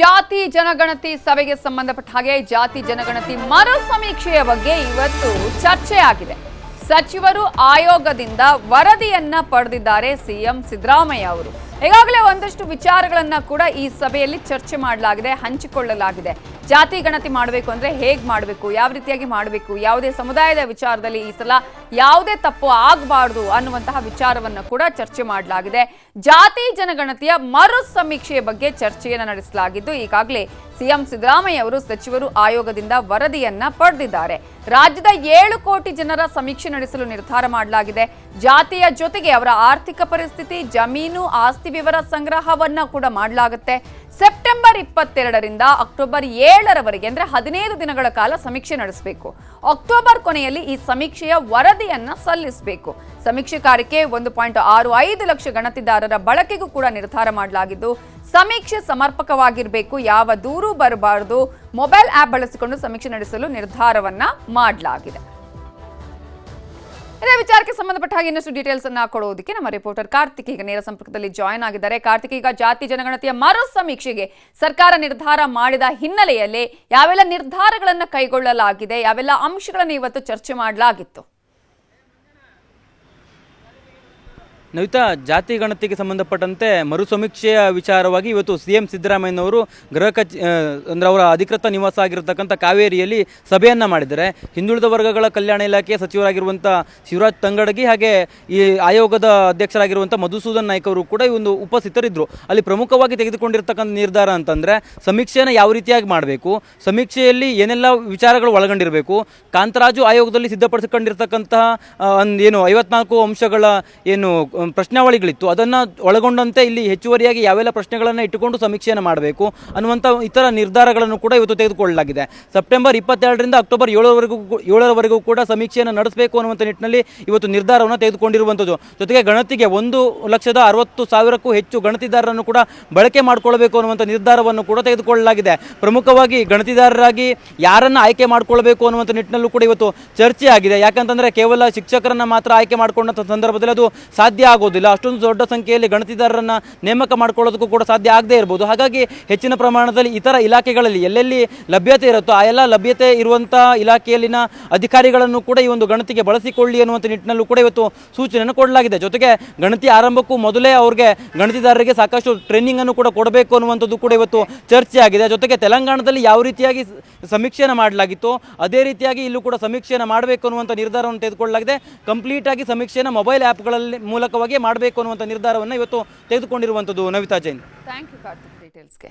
ಜಾತಿ ಜನಗಣತಿ ಸಭೆಗೆ ಸಂಬಂಧಪಟ್ಟ ಹಾಗೆ ಜಾತಿ ಜನಗಣತಿ ಮರು ಸಮೀಕ್ಷೆಯ ಬಗ್ಗೆ ಇವತ್ತು ಚರ್ಚೆ ಆಗಿದೆ. ಸಚಿವರು ಆಯೋಗದಿಂದ ವರದಿಯನ್ನ ಪಡೆದಿದ್ದಾರೆ ಸಿಎಂ ಸಿದ್ದರಾಮಯ್ಯ ಅವರು. ಈಗಾಗಲೇ ಒಂದಷ್ಟು ವಿಚಾರಗಳನ್ನ ಕೂಡ ಈ ಸಭೆಯಲ್ಲಿ ಚರ್ಚೆ ಮಾಡಲಾಗಿದೆ, ಹಂಚಿಕೊಳ್ಳಲಾಗಿದೆ. ಜಾತಿ ಗಣತಿ ಮಾಡಬೇಕು ಅಂದ್ರೆ ಹೇಗೆ ಮಾಡಬೇಕು, ಯಾವ ರೀತಿಯಾಗಿ ಮಾಡಬೇಕು, ಯಾವುದೇ ಸಮುದಾಯದ ವಿಚಾರದಲ್ಲಿ ಈ ಸಲ ಯಾವುದೇ ತಪ್ಪು ಆಗಬಾರ್ದು ಅನ್ನುವಂತಹ ವಿಚಾರವನ್ನ ಕೂಡ ಚರ್ಚೆ ಮಾಡಲಾಗಿದೆ. ಜಾತಿ ಜನಗಣತಿಯ ಮರು ಸಮೀಕ್ಷೆಯ ಬಗ್ಗೆ ಚರ್ಚೆಯನ್ನು ನಡೆಸಲಾಗಿದ್ದು, ಈಗಾಗಲೇ ಸಿಎಂ ಸಿದ್ದರಾಮಯ್ಯ ಅವರು ಸಚಿವರು ಆಯೋಗದಿಂದ ವರದಿಯನ್ನ ಪಡೆದಿದ್ದಾರೆ. ರಾಜ್ಯದ ಏಳು ಕೋಟಿ ಜನರ ಸಮೀಕ್ಷೆ ನಡೆಸಲು ನಿರ್ಧಾರ ಮಾಡಲಾಗಿದೆ. ಜಾತಿಯ ಜೊತೆಗೆ ಅವರ ಆರ್ಥಿಕ ಪರಿಸ್ಥಿತಿ, ಜಮೀನು, ಆಸ್ತಿ ವಿವರ ಸಂಗ್ರಹವನ್ನ ಕೂಡ ಮಾಡಲಾಗುತ್ತೆ. ಸೆಪ್ಟೆಂಬರ್ ಇಪ್ಪತ್ತೆರಡರಿಂದ ಅಕ್ಟೋಬರ್ ಏಳರವರೆಗೆ, ಅಂದರೆ ಹದಿನೈದು ದಿನಗಳ ಕಾಲ ಸಮೀಕ್ಷೆ ನಡೆಸಬೇಕು. ಅಕ್ಟೋಬರ್ ಕೊನೆಯಲ್ಲಿ ಈ ಸಮೀಕ್ಷೆಯ ವರದಿಯನ್ನ ಸಲ್ಲಿಸಬೇಕು. ಸಮೀಕ್ಷೆ ಕಾರ್ಯಕ್ಕೆ ಒಂದು ಪಾಯಿಂಟ್ ಆರು ಐದು ಲಕ್ಷ ಗಣತಿದಾರರ ಬಳಕೆಗೂ ಕೂಡ ನಿರ್ಧಾರ ಮಾಡಲಾಗಿದ್ದು, ಸಮೀಕ್ಷೆ ಸಮರ್ಪಕವಾಗಿರಬೇಕು, ಯಾವ ದೂರು ಬರಬಾರದು, ಮೊಬೈಲ್ ಆಪ್ ಬಳಸಿಕೊಂಡು ಸಮೀಕ್ಷೆ ನಡೆಸಲು ನಿರ್ಧಾರವನ್ನ ಮಾಡಲಾಗಿದೆ. ಇದೇ ವಿಚಾರಕ್ಕೆ ಸಂಬಂಧಪಟ್ಟ ಹಾಗೆ ಇನ್ನಷ್ಟು ಡೀಟೇಲ್ಸ್ ಅನ್ನ ಕೊಡೋದಕ್ಕೆ ನಮ್ಮ ರಿಪೋರ್ಟರ್ ಕಾರ್ತಿಕ್ ಈಗ ನೇರ ಸಂಪರ್ಕದಲ್ಲಿ ಜಾಯ್ನ್ ಆಗಿದ್ದಾರೆ. ಕಾರ್ತಿಕ್, ಈಗ ಜಾತಿ ಜನಗಣತಿಯ ಮರು ಸಮೀಕ್ಷೆಗೆ ಸರ್ಕಾರ ನಿರ್ಧಾರ ಮಾಡಿದ ಹಿನ್ನೆಲೆಯಲ್ಲಿ ಯಾವೆಲ್ಲ ನಿರ್ಧಾರಗಳನ್ನು ಕೈಗೊಳ್ಳಲಾಗಿದೆ, ಯಾವೆಲ್ಲ ಅಂಶಗಳನ್ನು ಇವತ್ತು ಚರ್ಚೆ ಮಾಡಲಾಗಿತ್ತು? ನವಿತಾ, ಜಾತಿ ಗಣತಿಗೆ ಸಂಬಂಧಪಟ್ಟಂತೆ ಮರು ಸಮೀಕ್ಷೆಯ ವಿಚಾರವಾಗಿ ಇವತ್ತು ಸಿ ಎಂ ಸಿದ್ದರಾಮಯ್ಯನವರು ಗೃಹ ಕಚ್ ಅಂದರೆ ಅವರ ಅಧಿಕೃತ ನಿವಾಸ ಆಗಿರತಕ್ಕಂಥ ಕಾವೇರಿಯಲ್ಲಿ ಸಭೆಯನ್ನು ಮಾಡಿದರೆ ಹಿಂದುಳಿದ ವರ್ಗಗಳ ಕಲ್ಯಾಣ ಇಲಾಖೆಯ ಸಚಿವರಾಗಿರುವಂಥ ಶಿವರಾಜ್ ತಂಗಡಗಿ ಹಾಗೆ ಈ ಆಯೋಗದ ಅಧ್ಯಕ್ಷರಾಗಿರುವಂಥ ಮಧುಸೂದನ್ ನಾಯ್ಕ ಅವರು ಕೂಡ ಈ ಒಂದು ಉಪಸ್ಥಿತರಿದ್ದರು. ಅಲ್ಲಿ ಪ್ರಮುಖವಾಗಿ ತೆಗೆದುಕೊಂಡಿರ್ತಕ್ಕಂಥ ನಿರ್ಧಾರ ಅಂತಂದರೆ ಸಮೀಕ್ಷೆಯನ್ನು ಯಾವ ರೀತಿಯಾಗಿ ಮಾಡಬೇಕು, ಸಮೀಕ್ಷೆಯಲ್ಲಿ ಏನೆಲ್ಲ ವಿಚಾರಗಳು ಒಳಗೊಂಡಿರಬೇಕು, ಕಾಂತರಾಜು ಆಯೋಗದಲ್ಲಿ ಸಿದ್ಧಪಡಿಸಿಕೊಂಡಿರ್ತಕ್ಕಂತಹ ಒಂದು ಏನು ಐವತ್ನಾಲ್ಕು ಅಂಶಗಳ ಏನು ಪ್ರಶ್ನಾವಳಿಗಳಿತ್ತು. ಅದನ್ನು ಒಳಗೊಂಡಂತೆ ಇಲ್ಲಿ ಹೆಚ್ಚುವರಿಯಾಗಿ ಯಾವೆಲ್ಲ ಪ್ರಶ್ನೆಗಳನ್ನು ಇಟ್ಟುಕೊಂಡು ಸಮೀಕ್ಷೆಯನ್ನು ಮಾಡಬೇಕು ಅನ್ನುವಂಥ ಇತರ ನಿರ್ಧಾರಗಳನ್ನು ಕೂಡ ಇವತ್ತು ತೆಗೆದುಕೊಳ್ಳಲಾಗಿದೆ. ಸೆಪ್ಟೆಂಬರ್ ಇಪ್ಪತ್ತೆರಡರಿಂದ ಅಕ್ಟೋಬರ್ ಏಳರವರೆಗೂ ಏಳರವರೆಗೂ ಕೂಡ ಸಮೀಕ್ಷೆಯನ್ನು ನಡೆಸಬೇಕು ಅನ್ನುವಂಥ ನಿಟ್ಟಿನಲ್ಲಿ ಇವತ್ತು ನಿರ್ಧಾರವನ್ನು ತೆಗೆದುಕೊಂಡಿರುವಂಥದ್ದು ಜೊತೆಗೆ ಗಣತಿಗೆ ಒಂದು ಲಕ್ಷದ ಅರವತ್ತು ಸಾವಿರಕ್ಕೂ ಹೆಚ್ಚು ಗಣತಿದಾರರನ್ನು ಕೂಡ ಬಳಕೆ ಮಾಡಿಕೊಳ್ಳಬೇಕು ಅನ್ನುವಂಥ ನಿರ್ಧಾರವನ್ನು ಕೂಡ ತೆಗೆದುಕೊಳ್ಳಲಾಗಿದೆ. ಪ್ರಮುಖವಾಗಿ ಗಣತಿದಾರರಾಗಿ ಯಾರನ್ನು ಆಯ್ಕೆ ಮಾಡಿಕೊಳ್ಬೇಕು ಅನ್ನುವಂಥ ನಿಟ್ಟಿನಲ್ಲೂ ಕೂಡ ಇವತ್ತು ಚರ್ಚೆ ಆಗಿದೆ ಯಾಕಂತಂದರೆ ಕೇವಲ ಶಿಕ್ಷಕರನ್ನು ಮಾತ್ರ ಆಯ್ಕೆ ಮಾಡಿಕೊಂಡಂಥ ಸಂದರ್ಭದಲ್ಲಿ ಅದು ಸಾಧ್ಯ ಆಗೋದಿಲ್ಲ ಅಷ್ಟೊಂದು ದೊಡ್ಡ ಸಂಖ್ಯೆಯಲ್ಲಿ ಗಣತಿದಾರರನ್ನು ನೇಮಕ ಮಾಡ್ಕೊಳ್ಳೋದಕ್ಕೂ ಕೂಡ ಸಾಧ್ಯ ಆಗದೇ ಇರ್ಬೋದು. ಹಾಗಾಗಿ ಹೆಚ್ಚಿನ ಪ್ರಮಾಣದಲ್ಲಿ ಇತರ ಇಲಾಖೆಗಳಲ್ಲಿ ಎಲ್ಲೆಲ್ಲಿ ಲಭ್ಯತೆ ಇರುತ್ತೋ, ಆ ಎಲ್ಲ ಲಭ್ಯತೆ ಇರುವಂಥ ಇಲಾಖೆಯಲ್ಲಿನ ಅಧಿಕಾರಿಗಳನ್ನು ಕೂಡ ಈ ಒಂದು ಗಣತಿಗೆ ಬಳಸಿಕೊಳ್ಳಿ ಅನ್ನುವಂಥ ನಿಟ್ಟಿನಲ್ಲೂ ಕೂಡ ಇವತ್ತು ಸೂಚನೆಯನ್ನು ಕೊಡಲಾಗಿದೆ. ಜೊತೆಗೆ ಗಣತಿ ಆರಂಭಕ್ಕೂ ಮೊದಲೇ ಅವ್ರಿಗೆ ಗಣತಿದಾರರಿಗೆ ಸಾಕಷ್ಟು ಟ್ರೈನಿಂಗ್ ಅನ್ನು ಕೂಡ ಕೊಡಬೇಕು ಅನ್ನುವಂಥದ್ದು ಕೂಡ ಇವತ್ತು ಚರ್ಚೆ ಆಗಿದೆ ಜೊತೆಗೆ ತೆಲಂಗಾಣದಲ್ಲಿ ಯಾವ ರೀತಿಯಾಗಿ ಸಮೀಕ್ಷೆಯನ್ನು ಮಾಡಲಾಗಿತ್ತು, ಅದೇ ರೀತಿಯಾಗಿ ಇಲ್ಲೂ ಕೂಡ ಸಮೀಕ್ಷೆಯನ್ನು ಮಾಡಬೇಕು ಅನ್ನುವಂಥ ನಿರ್ಧಾರವನ್ನು ತೆಗೆದುಕೊಳ್ಳಲಾಗಿದೆ. ಕಂಪ್ಲೀಟ್ ಆಗಿ ಸಮೀಕ್ಷೆಯನ್ನು ಮೊಬೈಲ್ ಆ್ಯಪ್ಗಳಲ್ಲಿ ಮೂಲಕವಾಗಿ ಮಾಡಬೇಕು ಅನ್ನುವಂಥ ನಿರ್ಧಾರವನ್ನು ಇವತ್ತು ತೆಗೆದುಕೊಂಡಿರುವಂಥದ್ದು ನವಿತಾ ಜೈನ್. Thank you Karthik ಡೀಟೇಲ್ಸ್ಗೆ